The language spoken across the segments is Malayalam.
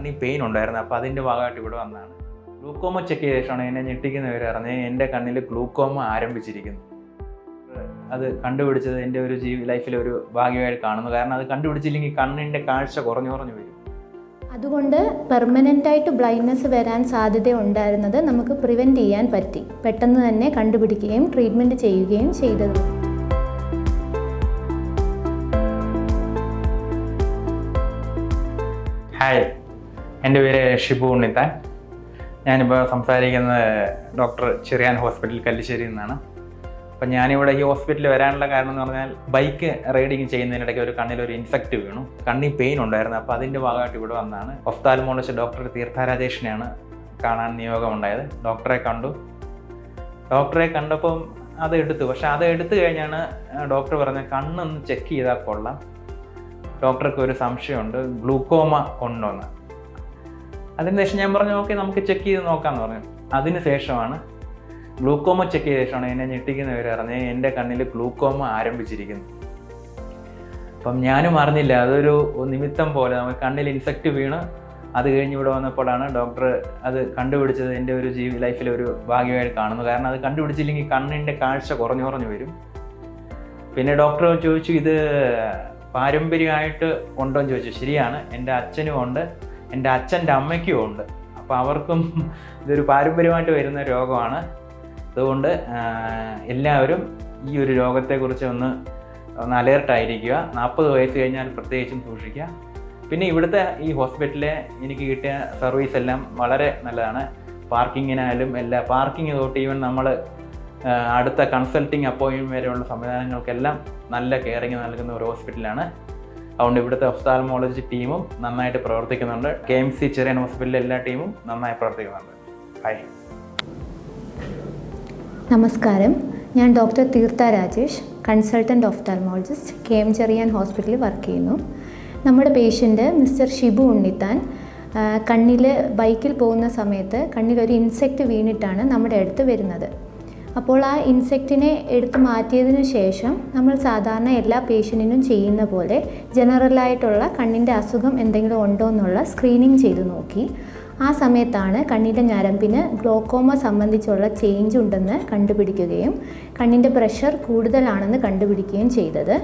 കണ്ണി പെയിൻ ഉണ്ടായിരുന്നു. അപ്പോൾ അതിന്റെ ഭാഗമായിട്ട് ഇവിടെ വന്നതാണ്. ഗ്ലൂക്കോമ ചെക്ക് ചെയ്ത ശേഷമാണ് എന്നെ ഞെട്ടിക്കുന്നവർ അറിഞ്ഞ് എന്റെ കണ്ണിൽ ഗ്ലൂക്കോമ ആരംഭിച്ചിരിക്കുന്നു. അത് കണ്ടുപിടിച്ചത് എന്റെ ഒരു ജീവി ലൈഫിലെ ഒരു ഭാഗ്യമായിട്ട് കാണുന്നു. കാരണം അത് കണ്ടുപിടിച്ചില്ലെങ്കിൽ കണ്ണിന്റെ കാഴ്ച കുറഞ്ഞു കുറഞ്ഞു വരും. അതുകൊണ്ട് പെർമനന്റ് ആയിട്ട് ബ്ലൈൻഡ്നെസ് വരാൻ സാധ്യത ഉണ്ടായിരുന്നത് നമുക്ക് പ്രിവെന്റ് ചെയ്യാൻ പറ്റി. പെട്ടെന്ന് തന്നെ കണ്ടുപിടിക്കുകയും ട്രീറ്റ്മെന്റ് ചെയ്യുകയും ചെയ്തത്. ഹായ് എന്റെ പേര് ഷിബു ഉണ്ണിത്താൻ. ഞാനിപ്പോൾ സംസാരിക്കുന്നത് ഡോക്ടർ ചെറിയാൻ ഹോസ്പിറ്റൽ കല്ലിശ്ശേരി നിന്നാണ്. അപ്പം ഞാനിവിടെ ഈ ഹോസ്പിറ്റലിൽ വരാനുള്ള കാരണം എന്ന് പറഞ്ഞാൽ ബൈക്ക് റൈഡിങ് ചെയ്യുന്നതിനിടയ്ക്ക് ഒരു കണ്ണിൽ ഒരു ഇൻഫെക്റ്റ് വീണു. കണ്ണിൽ പെയിൻ ഉണ്ടായിരുന്നു. അപ്പോൾ അതിന്റെ ഭാഗമായിട്ട് ഇവിടെ വന്നതാണ് ഒഫ്താൽമോളജിസ്റ്റ് ഡോക്ടർ തീർത്ഥാരാജേഷിനെയാണ് കാണാൻ നിയോഗമുണ്ടായത്. ഡോക്ടറെ കണ്ടു. ഡോക്ടറെ കണ്ടപ്പം അത് എടുത്തു. പക്ഷെ അത് എടുത്തു കഴിഞ്ഞാണ് ഡോക്ടർ പറഞ്ഞത് കണ്ണൊന്ന് ചെക്ക് ചെയ്താൽ കൊള്ളാം. ഡോക്ടർക്ക് ഒരു സംശയമുണ്ട്. ഗ്ലൂക്കോമ ഉണ്ടോന്ന്. അതിന് ശേഷം ഞാൻ പറഞ്ഞു ഓക്കെ നമുക്ക് ചെക്ക് ചെയ്ത് നോക്കാമെന്ന് പറഞ്ഞു. അതിന് ശേഷമാണ് ഗ്ലൂക്കോമ ചെക്ക് ചെയ്ത ശേഷമാണ് എന്നെ ഞെട്ടിക്കുന്നവർ അറിഞ്ഞ് എന്റെ കണ്ണിൽ ഗ്ലൂക്കോമ ആരംഭിച്ചിരിക്കുന്നു. അപ്പം ഞാനും അറിഞ്ഞില്ല. അതൊരു നിമിത്തം പോലെ നമുക്ക് കണ്ണിൽ ഇൻസെക്റ്റ് വീണ് അത് കഴിഞ്ഞ് ഇവിടെ വന്നപ്പോഴാണ് ഡോക്ടർ അത് കണ്ടുപിടിച്ചത് എന്റെ ഒരു ജീവി ലൈഫിലെ ഒരു ഭാഗ്യമായിട്ട് കാണുന്നു. കാരണം അത് കണ്ടുപിടിച്ചില്ലെങ്കിൽ കണ്ണിന്റെ കാഴ്ച കുറഞ്ഞു കുറഞ്ഞു വരും. പിന്നെ ഡോക്ടർ ചോദിച്ചു ഇത് പാരമ്പര്യമായിട്ട് ഉണ്ടോ എന്ന് ചോദിച്ചു. ശരിയാണ്. എന്റെ അച്ഛനും ഉണ്ട്. എന്റെ അച്ഛന്റെ അമ്മയ്ക്കും ഉണ്ട്. അപ്പോൾ അവർക്കും ഇതൊരു പാരമ്പര്യമായിട്ട് വരുന്ന രോഗമാണ്. അതുകൊണ്ട് എല്ലാവരും ഈ ഒരു രോഗത്തെക്കുറിച്ച് ഒന്ന് ഒന്ന് അലേർട്ടായിരിക്കുക നാൽപ്പത് വയസ്സ് കഴിഞ്ഞാൽ പ്രത്യേകിച്ചും സൂക്ഷിക്കുക. പിന്നെ ഇവിടുത്തെ ഈ ഹോസ്പിറ്റലിലെ എനിക്ക് കിട്ടിയ സർവീസ് എല്ലാം വളരെ നല്ലതാണ്. പാർക്കിങ്ങിനായാലും എല്ലാ പാർക്കിംഗ് തൊട്ട് ഈവൻ നമ്മൾ അടുത്ത കൺസൾട്ടിങ് അപ്പോയിൻമെന്റ് വരെയുള്ള സംവിധാനങ്ങൾക്കെല്ലാം നല്ല കെയറിങ് നൽകുന്ന ഒരു ഹോസ്പിറ്റലാണ്. അതുകൊണ്ട് ഇവിടുത്തെ ഒഫ്താൽമോളജി ടീമും നന്നായിട്ട് പ്രവർത്തിക്കുന്നുണ്ട്. കെ എം സി ചെറിയ ഹോസ്പിറ്റലിലെ എല്ലാ ടീമും നന്നായി പ്രവർത്തിക്കുന്നുണ്ട്. ഹായ് നമസ്കാരം. ഞാൻ doctor Theertha Rajesh consultant ophthalmologist K M Cherian ഹോസ്പിറ്റലിൽ വർക്ക് ചെയ്യുന്നു. നമ്മുടെ പേഷ്യന്റ് മിസ്റ്റർ ഷിബു ഉണ്ണിത്താൻ കണ്ണിൽ ബൈക്കിൽ പോകുന്ന സമയത്ത് കണ്ണിൽ ഒരു ഇൻസെക്റ്റ് വീണിട്ടാണ് നമ്മുടെ അടുത്ത് വരുന്നത്. അപ്പോൾ ആ ഇൻസെക്റ്റിനെ എടുത്ത് മാറ്റിയതിന് ശേഷം നമ്മൾ സാധാരണ എല്ലാ പേഷ്യന്റിനും ചെയ്യുന്ന പോലെ ജനറലായിട്ടുള്ള കണ്ണിന്റെ അസുഖം എന്തെങ്കിലും ഉണ്ടോ എന്നുള്ള സ്ക്രീനിങ് ചെയ്ത് നോക്കി. ആ സമയത്താണ് കണ്ണിന്റെ ഞരമ്പിന് ഗ്ലോക്കോമ സംബന്ധിച്ചുള്ള ചേഞ്ച് ഉണ്ടെന്ന് കണ്ടുപിടിക്കുകയും കണ്ണിന്റെ പ്രഷർ കൂടുതലാണെന്ന് കണ്ടുപിടിക്കുകയും ചെയ്തത്.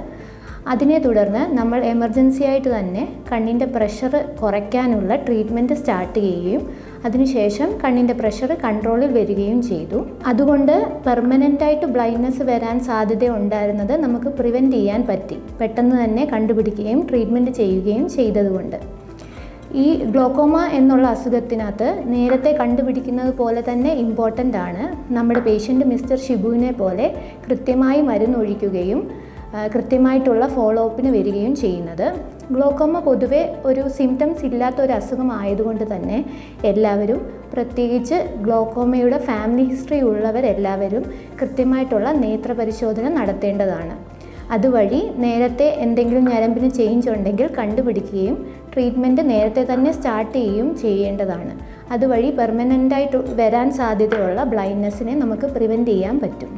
അതിനെ തുടർന്ന് നമ്മൾ എമർജൻസി ആയിട്ട് തന്നെ കണ്ണിന്റെ പ്രഷർ കുറയ്ക്കാനുള്ള ട്രീറ്റ്മെന്റ് സ്റ്റാർട്ട് ചെയ്യുകയും അതിനുശേഷം കണ്ണിന്റെ പ്രഷർ കൺട്രോളിൽ വരികയും ചെയ്തു. അതുകൊണ്ട് പെർമനന്റായിട്ട് ബ്ലൈൻഡ്നെസ് വരാൻ സാധ്യത ഉണ്ടായിരുന്നത് നമുക്ക് പ്രിവെന്റ് ചെയ്യാൻ പറ്റി. പെട്ടെന്ന് തന്നെ കണ്ടുപിടിക്കുകയും ട്രീറ്റ്മെന്റ് ചെയ്യുകയും ചെയ്തതുകൊണ്ട്. ഈ ഗ്ലോക്കോമ എന്നുള്ള അസുഖത്തിനകത്ത് നേരത്തെ കണ്ടുപിടിക്കുന്നത് പോലെ തന്നെ ഇമ്പോർട്ടന്റ് ആണ്. നമ്മുടെ പേഷ്യന്റ് മിസ്റ്റർ ഷിബുവിനെ പോലെ കൃത്യമായി മരുന്നൊഴിക്കുകയും കൃത്യമായിട്ടുള്ള ഫോളോ അപ്പിന് വരികയും ചെയ്യുന്നത്. ഗ്ലോക്കോമ പൊതുവെ ഒരു സിംറ്റംസ് ഇല്ലാത്ത ഒരു അസുഖം ആയതുകൊണ്ട് തന്നെ എല്ലാവരും പ്രത്യേകിച്ച് ഗ്ലോക്കോമയുടെ ഫാമിലി ഹിസ്റ്ററി ഉള്ളവരെല്ലാവരും കൃത്യമായിട്ടുള്ള നേത്ര പരിശോധന നടത്തേണ്ടതാണ്. അതുവഴി നേരത്തെ എന്തെങ്കിലും ഞരമ്പിന് ചേഞ്ച് ഉണ്ടെങ്കിൽ കണ്ടുപിടിക്കുകയും ട്രീറ്റ്മെന്റ് നേരത്തെ തന്നെ സ്റ്റാർട്ട് ചെയ്യുകയും ചെയ്യേണ്ടതാണ്. അതുവഴി പെർമനന്റായിട്ട് വരാൻ സാധ്യതയുള്ള ബ്ലൈൻഡ്നെസ്സിനെ നമുക്ക് പ്രിവെന്റ് ചെയ്യാൻ പറ്റും.